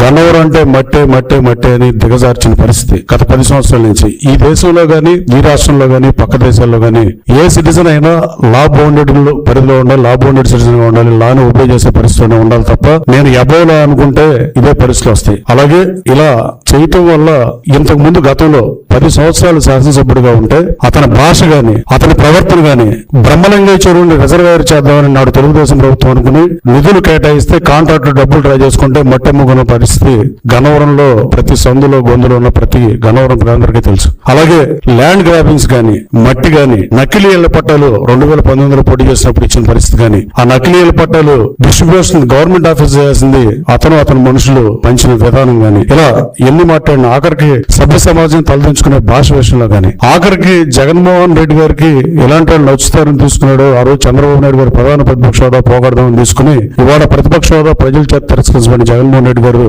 గన్నవరం అంటే మట్టే మట్టే మట్టే అని దిగజార్చిన పరిస్థితి. గత పది సంవత్సరాల నుంచి ఈ దేశంలో గాని ఈ రాష్ట్రంలో గాని పక్క దేశాల్లో గాని ఏ సిటిజన్ అయినా లా బౌండెడ్ పరిధిలో ఉండాలి లా బౌండెడ్ సిటిజన్గా ఉండాలి లాను ఉపయోగ చేసే పరిస్థితిలోనే ఉండాలి తప్ప నేను ఎబోలా అనుకుంటే ఇదే పరిస్థితులు వస్తాయి. అలాగే ఇలా చేయటం వల్ల ఇంతకు ముందు గతంలో పది సంవత్సరాలు శాసనసభ్యుడిగా ఉంటే అతని భాష గాని అతని ప్రవర్తన గాని బ్రహ్మలింగ చెరువుని రిజర్వేర్ చేద్దామని నాడు తెలుగుదేశం ప్రభుత్వం అనుకుని నిధులు కేటాయిస్తే కాంట్రాక్టు డబ్బులు డ్రా చేసుకుంటే మట్టెమ్ముకున్న పరిస్థితి గనవరంలో ప్రతి సందులో గొంతులో ఉన్న ప్రతి గనవరం అందరికీ తెలుసు. అలాగే ల్యాండ్ గ్రాబింగ్స్ కానీ మట్టి కానీ నకిలీ ఇళ్ళ పట్టాలు రెండు వేల పంతొమ్మిదిలో పోటీ చేసినప్పుడు ఇచ్చిన పరిస్థితి కానీ ఆ నకిలీ ఇళ్ళ పట్టాలు డిస్ట్రిబ్యూషన్ గవర్నమెంట్ ఆఫీస్ చేయాల్సింది అతను అతని మనుషులు పంచిన విధానం గాని ఇలా ఎన్ని మాట్లాడిన ఆఖరికి సభ్య సమాజం తలదించుకునే భాష విషయంలో గాని ఆఖరికి జగన్మోహన్ రెడ్డి గారికి ఎలాంటి వాళ్ళు నచ్చుతారని తీసుకున్నాడు ఆ రోజు చంద్రబాబు నాయుడు గారు ప్రధాన ప్రతిపక్ష హోదా పోగొడదామని తీసుకుని ఇవాళ ప్రతిపక్ష హోదా ప్రజల చేత తిరస్కరించబడిన జగన్మోహన్ రెడ్డి గారు